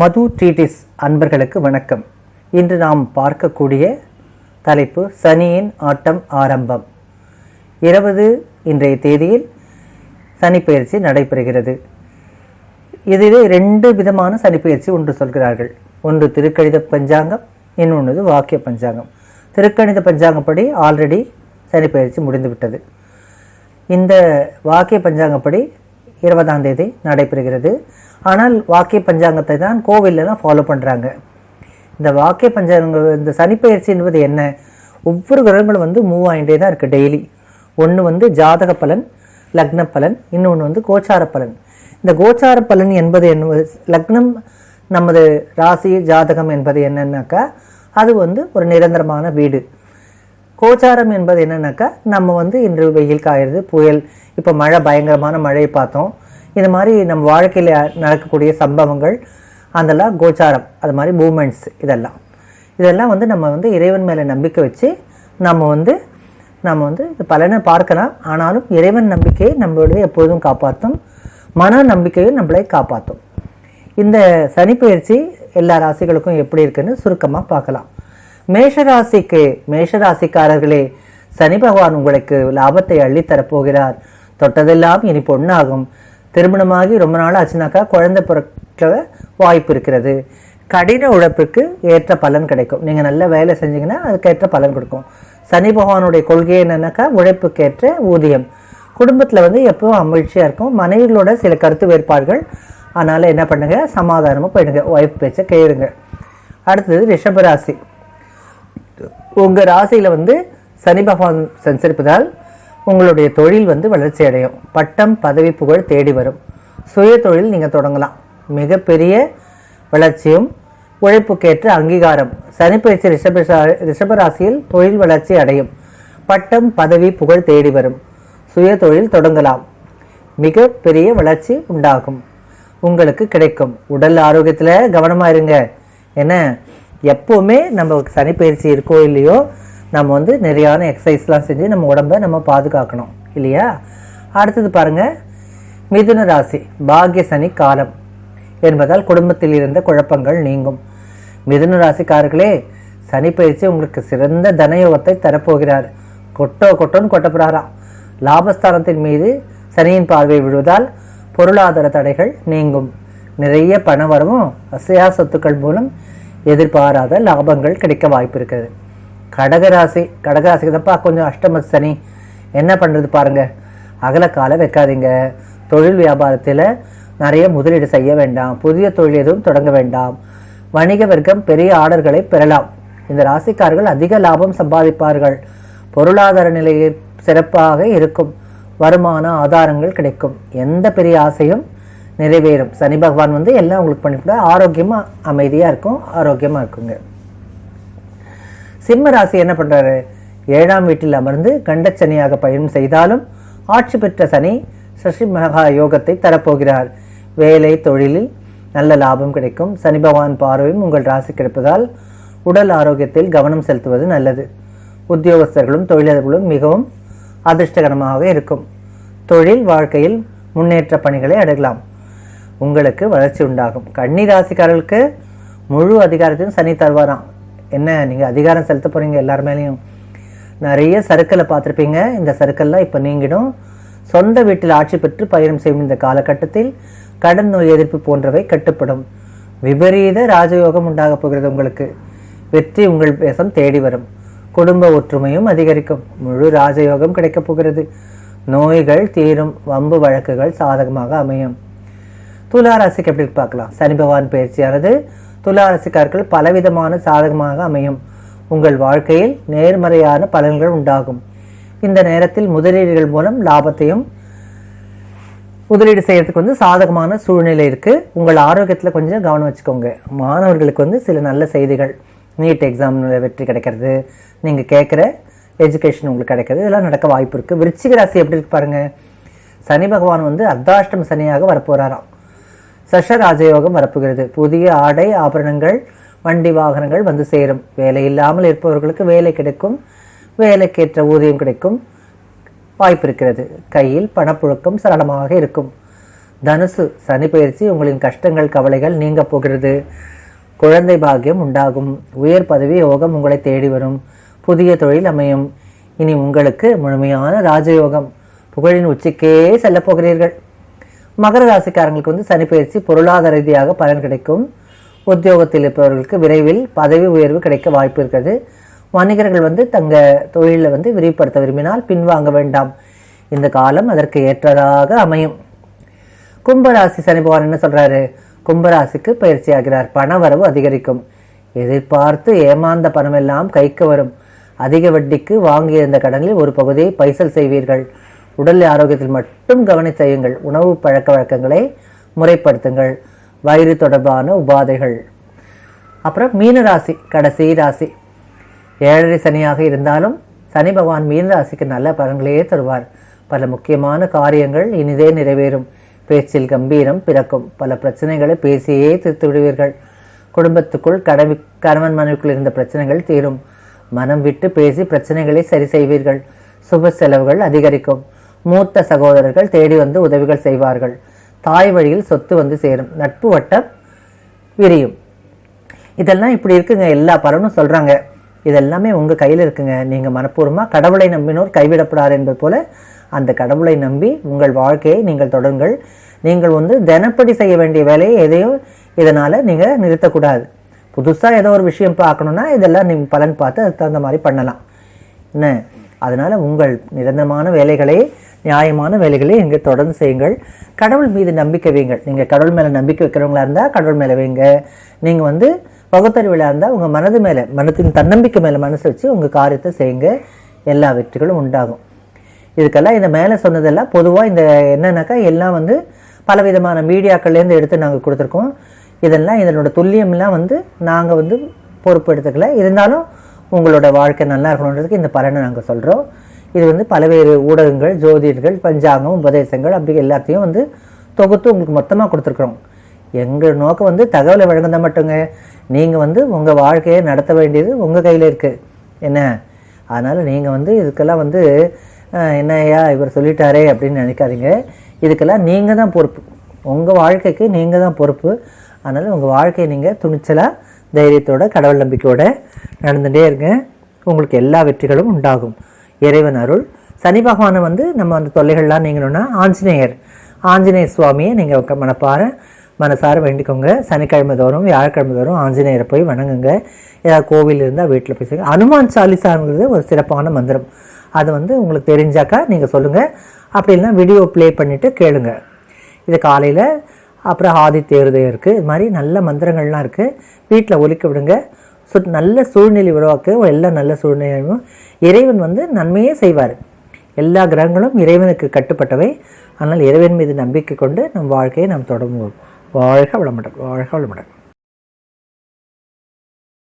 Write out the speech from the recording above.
மது treaties அன்பர்களுக்கு வணக்கம். இன்று நாம் பார்க்கக்கூடிய தலைப்பு சனியின் ஆட்டம் ஆரம்பம். இருபது இன்றைய தேதியில் சனிப்பயிற்சி நடைபெறுகிறது. இதிலே ரெண்டு விதமான சனிப்பெயர்ச்சி ஒன்று சொல்கிறார்கள். ஒன்று திருக்கணித பஞ்சாங்கம் இன்னொன்று வாக்கிய பஞ்சாங்கம். திருக்கணித பஞ்சாங்கப்படி ஆல்ரெடி சனிப்பெயர்ச்சி முடிந்துவிட்டது. இந்த வாக்கிய பஞ்சாங்கப்படி இருபதாம் தேதி நடைபெறுகிறது. ஆனால் வாக்கிய பஞ்சாங்கத்தை தான் கோவில்லாம் ஃபாலோ பண்ணுறாங்க இந்த வாக்கிய பஞ்சாங்கம் இந்த சனிப்பெயர்ச்சி என்பது என்ன? ஒவ்வொரு கிரகங்களும் வந்து மூவ் ஆகிட்டே தான் இருக்குது டெய்லி ஒன்று வந்து ஜாதக பலன் லக்ன பலன் இன்னொன்று வந்து கோச்சார பலன். இந்த கோச்சார பலன் என்பது என்ன? லக்னம் நமது ராசி ஜாதகம் என்பது என்னன்னாக்கா அது வந்து ஒரு நிரந்தரமான வீடு. கோச்சாரம் என்பது என்னென்னாக்கா நம்ம வந்து இன்று வெயில் காயிறது புயல் இப்போ மழை பயங்கரமான மழையை பார்த்தோம். இது மாதிரி நம்ம வாழ்க்கையில் நடக்கக்கூடிய சம்பவங்கள் அதெல்லாம் கோச்சாரம் அது மாதிரி மூமெண்ட்ஸ் இதெல்லாம். இதெல்லாம் வந்து நம்ம வந்து இறைவன் மேலே நம்பிக்கை வச்சு நம்ம வந்து நம்ம வந்து பலனை பார்க்கலாம். ஆனாலும் இறைவன் நம்பிக்கையை நம்மளுடைய எப்பொழுதும் காப்பாற்றும் மன நம்பிக்கையும் நம்மளை காப்பாற்றும். இந்த சனிப்பெயர்ச்சி எல்லா ராசிகளுக்கும் எப்படி இருக்குன்னு சுருக்கமாக பார்க்கலாம். மேஷராசிக்கு மேஷராசிக்காரர்களே சனி பகவான் உங்களுக்கு லாபத்தை அள்ளித்தரப் போகிறார் தொட்டதெல்லாம் இனி பொண்ணாகும். திருமணமாகி ரொம்ப நாள் ஆச்சுனாக்கா குழந்தை பிறக்க வாய்ப்பு இருக்கிறது. கடின உழைப்புக்கு ஏற்ற பலன் கிடைக்கும். நீங்கள் நல்ல வேலை செஞ்சீங்கன்னா அதுக்கேற்ற பலன் கொடுக்கும். சனி பகவானுடைய கொள்கை என்னன்னாக்கா உழைப்புக்கேற்ற ஊதியம். குடும்பத்தில் வந்து எப்பவும் அமிழ்ச்சியாக இருக்கும். மனைவிகளோட சில கருத்து வேறுபாடுகள். அதனால் என்ன பண்ணுங்கள் சமாதானமாக போயிடுங்க. ஒய்ஃப் பேச்சை கேளுங்க. அடுத்தது ரிஷபராசி. உங்கள் ராசியில் வந்து சனி பகவான் சஞ்சரிப்பதால் உங்களுடைய தொழில் வந்து வளர்ச்சி அடையும். பட்டம் பதவி புகழ் தேடி வரும். சுய தொழில் நீங்கள் தொடங்கலாம். மிகப்பெரிய வளர்ச்சியும் உழைப்புக்கேற்ற அங்கீகாரம். சனிப்பயிற்சி ரிஷப ரிஷபராசியில் தொழில் வளர்ச்சி அடையும். பட்டம் பதவி புகழ் தேடி வரும். சுய தொழில் தொடங்கலாம். மிக பெரிய வளர்ச்சி உண்டாகும். உங்களுக்கு கிடைக்கும். உடல் ஆரோக்கியத்தில் கவனமாக இருங்க. என்ன? எப்போவுமே நம்ம சனிப்பயிற்சி இருக்கோ இல்லையோ நம்ம வந்து நிறையான எக்ஸசைஸ்லாம் செஞ்சு நம்ம உடம்ப நம்ம பாதுகாக்கணும் இல்லையா? அடுத்தது பாருங்க மிதுன ராசி பாக்ய சனி காலம் என்பதால் குடும்பத்தில் இருந்த குழப்பங்கள் நீங்கும். மிதுன ராசிக்காரர்களே சனிப்பயிற்சி உங்களுக்கு சிறந்த தனயோகத்தை தரப்போகிறார். கொட்டோ கொட்டோன்னு கொட்டப்படுறாராம் லாபஸ்தானத்தின் மீது சனியின் பார்வை விழுவதால் பொருளாதார தடைகள் நீங்கும். நிறைய பண வரவும் அசையா சொத்துக்கள் மூலம் எதிர்பாராத லாபங்கள் கிடைக்க வாய்ப்பு இருக்கிறது கடகராசி கடகராசிக்கு தப்பா கொஞ்சம் அஷ்டம சனி. என்ன பண்ணுறது பாருங்கள் அகலக்கால வைக்காதீங்க. தொழில் வியாபாரத்தில் நிறைய முதலீடு செய்ய வேண்டாம். புதிய தொழில் எதுவும் தொடங்க வேண்டாம். வணிக வர்க்கம் பெரிய ஆர்டர்களை பெறலாம். இந்த ராசிக்காரர்கள் அதிக லாபம் சம்பாதிப்பார்கள். பொருளாதார நிலையில் சிறப்பாக இருக்கும். வருமான ஆதாரங்கள் கிடைக்கும். எந்த பெரிய ஆசையும் நிறைவேறும். சனி பகவான் வந்து எல்லாம் உங்களுக்கு பண்ணிவிட ஆரோக்கியமாக அமைதியாக இருக்கும் ஆரோக்கியமாக இருக்குங்க. சிம்ம ராசி என்ன பண்ணுறாரு ஏழாம் வீட்டில் அமர்ந்து கண்டச்சனியாக பயணம் செய்தாலும் ஆட்சி பெற்ற சனி சசி மகா யோகத்தை தரப்போகிறார். வேலை தொழிலில் நல்ல லாபம் கிடைக்கும். சனி பகவான் பார்வையும் உங்கள் ராசி கிடைப்பதால் உடல் ஆரோக்கியத்தில் கவனம் செலுத்துவது நல்லது. உத்தியோகஸ்தர்களும் தொழிலாளர்களும் மிகவும் அதிர்ஷ்டகரமாக இருக்கும். தொழில் வாழ்க்கையில் முன்னேற்ற பணிகளை அடையலாம். உங்களுக்கு வளர்ச்சி உண்டாகும். கன்னி ராசிக்காரர்களுக்கு முழு அதிகாரத்தையும் சனி தருவாராம். என்ன நீங்கள் அதிகாரம் செலுத்த போகிறீங்க எல்லார் மேலேயும்? நிறைய சருக்களை பார்த்துருப்பீங்க. இந்த சருக்கள்லாம் இப்போ நீங்கிடும். சொந்த வீட்டில் ஆட்சி பெற்று பயணம் செய்யும் இந்த காலகட்டத்தில் கடன் நோய் எதிர்ப்பு போன்றவை கட்டுப்படும். விபரீத ராஜயோகம் உண்டாக போகிறது உங்களுக்கு. வெற்றி உங்கள் பேசம் தேடி வரும். குடும்ப ஒற்றுமையும் அதிகரிக்கும். முழு ராஜயோகம் கிடைக்கப் போகிறது. நோய்கள் தீரும். வம்பு வழக்குகள் சாதகமாக அமையும். துலா ராசிக்கு எப்படி பார்க்கலாம். சனி பகவான் பயிற்சியானது துலா ராசிக்காரர்கள் பலவிதமான சாதகமாக அமையும். உங்கள் வாழ்க்கையில் நேர்மறையான பலன்கள் உண்டாகும். இந்த நேரத்தில் முதலீடுகள் மூலம் லாபத்தையும் முதலீடு செய்யறதுக்கு வந்து சாதகமான சூழ்நிலை இருக்கு. உங்கள் ஆரோக்கியத்தில் கொஞ்சம் கவனம் வச்சுக்கோங்க. மாணவர்களுக்கு வந்து சில நல்ல செய்திகள். நீட் எக்ஸாமில் வெற்றி கிடைக்கிறது. நீங்கள் கேட்குற எஜுகேஷன் உங்களுக்கு கிடைக்கிறது. இதெல்லாம் நடக்க வாய்ப்பு இருக்குது விருச்சிக ராசி எப்படி இருக்கு பாருங்கள் சனி பகவான் வந்து அர்த்தாஷ்டம சனியாக வரப்போகிறாராம் சஷ ராஜயோகம் வரப்புகிறது. புதிய ஆடை ஆபரணங்கள் வண்டி வாகனங்கள் வந்து சேரும். வேலை இல்லாமல் இருப்பவர்களுக்கு வேலை கிடைக்கும். வேலைக்கேற்ற ஊதியம் கிடைக்கும். வாய்ப்பு இருக்கிறது. கையில் பணப்புழக்கம் சரளமாக இருக்கும். தனுசு சனி பயிற்சி உங்களின் கஷ்டங்கள் கவலைகள் நீங்க போகிறது. குழந்தை பாக்கியம் உண்டாகும். உயர் பதவி யோகம் உங்களை தேடி வரும். புதிய தொழில் அமையும். இனி உங்களுக்கு முழுமையான ராஜயோகம். புகழின் உச்சிக்கே செல்லப் போகிறீர்கள். மகர ராசிக்காரங்களுக்கு வந்து சனி பயிற்சி பொருளாதார ரீதியாக பலன் கிடைக்கும். உத்தியோகத்தில் இருப்பவர்களுக்கு விரைவில் பதவி உயர்வு கிடைக்க வாய்ப்பு இருக்கிறது. வணிகர்கள் வந்து தங்க தொழிலை வந்து விரிவுபடுத்த விரும்பினால் பின்வாங்க வேண்டாம். இந்த காலம் அதற்கு ஏற்றதாக அமையும். கும்பராசி சனி பகவான் என்ன சொல்றாரு? கும்பராசிக்கு பயிற்சி ஆகிறார் பண வரவு அதிகரிக்கும். எதிர்பார்த்து ஏமாந்த பணமெல்லாம் கைக்கு வரும். அதிக வட்டிக்கு வாங்கியிருந்த கடனில் ஒரு பகுதியை பைசல் செய்வீர்கள். உடல் ஆரோக்கியத்தில் மட்டும் கவனம் செய்யுங்கள் உணவு பழக்க வழக்கங்களை முறைப்படுத்துங்கள். வயிறு தொடர்பான உபாதைகள். அப்புறம் மீன ராசி கடைசி ராசி. ஏழரை சனியாக இருந்தாலும் சனி பகவான் மீன ராசிக்கு நல்ல பலன்களையே தருவார். பல முக்கியமான காரியங்கள் இனிதே நிறைவேறும். பேச்சில் கம்பீரம் பிறக்கும். பல பிரச்சனைகளை பேசியே தீர்த்து விடுவீர்கள். குடும்பத்துக்குள் கடவி கணவன் மனைவிக்குள் இருந்த பிரச்சனைகள் தீரும். மனம் விட்டு பேசி பிரச்சனைகளை சரி செய்வீர்கள். சுப செலவுகள் அதிகரிக்கும். மூத்த சகோதரர்கள் தேடி வந்து உதவிகள் செய்வார்கள். தாய் வழியில் சொத்து வந்து சேரும். நட்பு வட்டம் விரியும். இதெல்லாம் இப்படி இருக்குங்க. எல்லா பலனும் சொல்கிறாங்க இதெல்லாமே உங்கள் கையில் இருக்குங்க. நீங்கள் மனப்பூர்வமாக கடவுளை நம்பினோர் கைவிடப்படார் என்பது போல அந்த கடவுளை நம்பி உங்கள் வாழ்க்கையை நீங்கள் தொடருங்கள். நீங்கள் வந்து தினப்படி செய்ய வேண்டிய வேலையை எதையும் இதனால் நீங்கள் நிறுத்தக்கூடாது. புதுசாக ஏதோ ஒரு விஷயம் பார்க்கணுன்னா இதெல்லாம் நீங்கள் பலன் பார்த்து அதுக்கு தகுந்த மாதிரி பண்ணலாம். என்ன? அதனால் உங்கள் நிரந்தரமான வேலைகளை நியாயமான வேலைகளை இங்கே தொடர்ந்து செய்யுங்கள். கடவுள் மீது நம்பிக்கை வையுங்கள். நீங்கள் கடவுள் மேலே நம்பிக்கை வைக்கிறவங்களா இருந்தால் கடவுள் மேலே வைங்க நீங்கள் வந்து பகுத்தறிவிழா இருந்தால் உங்கள் மனது மேலே மனத்தின் தன்னம்பிக்கை மேலே மனசு வச்சு உங்கள் காரியத்தை செய்யுங்க. எல்லா வெற்றிகளும் உண்டாகும். இதுக்கெல்லாம் இந்த மேலே சொன்னதெல்லாம் பொதுவாக இந்த என்னன்னாக்கா எல்லாம் வந்து பலவிதமான மீடியாக்கள்லேருந்து எடுத்து நாங்கள் கொடுத்துருக்கோம். இதெல்லாம் இதனோட துல்லியம்லாம் வந்து நாங்கள் வந்து பொறுப்பு எடுத்துக்கல. இருந்தாலும் உங்களோட வாழ்க்கை நல்லா இருக்கணுன்றதுக்கு இந்த பலனை நாங்கள் சொல்கிறோம் இது வந்து பல்வேறு ஊடகங்கள் ஜோதிடர்கள் பஞ்சாங்கம் உபதேசங்கள் அப்படி எல்லாத்தையும் வந்து தொகுத்து உங்களுக்கு மொத்தமாக கொடுத்துருக்குறோம். எங்கள் நோக்கம் வந்து தகவலை வழங்குறதா மட்டுங்க. நீங்கள் வந்து உங்கள் வாழ்க்கையை நடத்த வேண்டியது உங்கள் கையில் இருக்குது என்ன? அதனால் நீங்கள் வந்து இதுக்கெல்லாம் வந்து அஹ், என்னய்யா இவர் சொல்லிட்டாரே அப்படின்னு நினைக்காதீங்க. இதுக்கெல்லாம் நீங்கள் தான் பொறுப்பு. உங்கள் வாழ்க்கைக்கு நீங்கள் தான் பொறுப்பு. அதனால் உங்கள் வாழ்க்கையை நீங்கள் துணிச்சலாக தைரியத்தோட கடவுள் நம்பிக்கையோடு நடந்துகிட்டே இருங்க. உங்களுக்கு எல்லா வெற்றிகளும் உண்டாகும். இறைவன் அருள். சனி பகவானை வந்து நம்ம அந்த தொல்லைகள்லாம் நீங்கணும்னா ஆஞ்சநேயர். ஆஞ்சநேயர் சுவாமியை நீங்கள் மனப்பார மனசார வேண்டிக்கோங்க. சனிக்கிழமை தோறும் வியாழக்கிழமை தோறும் ஆஞ்சநேயரை போய் வணங்குங்க. ஏதாவது கோவில் இருந்தால் வீட்டில் போய் செய்யுங்க அனுமான் சாலிசாங்கிறது ஒரு சிறப்பான மந்திரம். அது வந்து உங்களுக்கு தெரிஞ்சாக்கா நீங்கள் சொல்லுங்கள் அப்படி இல்லைன்னா வீடியோ ப்ளே பண்ணிவிட்டு கேளுங்க. இது காலையில் அப்புறம் ஆதித்ய இருக்குது இது மாதிரி நல்ல மந்திரங்கள்லாம் இருக்குது வீட்டில் ஒலிக்க விடுங்க. ஸோ நல்ல சூழ்நிலை உருவாக்க எல்லா நல்ல சூழ்நிலையும் இறைவன் வந்து நன்மையே செய்வார். எல்லா கிரகங்களும் இறைவனுக்கு கட்டுப்பட்டவை. ஆனால் இறைவன் மீது நம்பிக்கை கொண்டு நம் வாழ்க்கையை நாம் தொடங்குவோம். வாழ்க வளமுடன் வாழ்க வளமுடன்.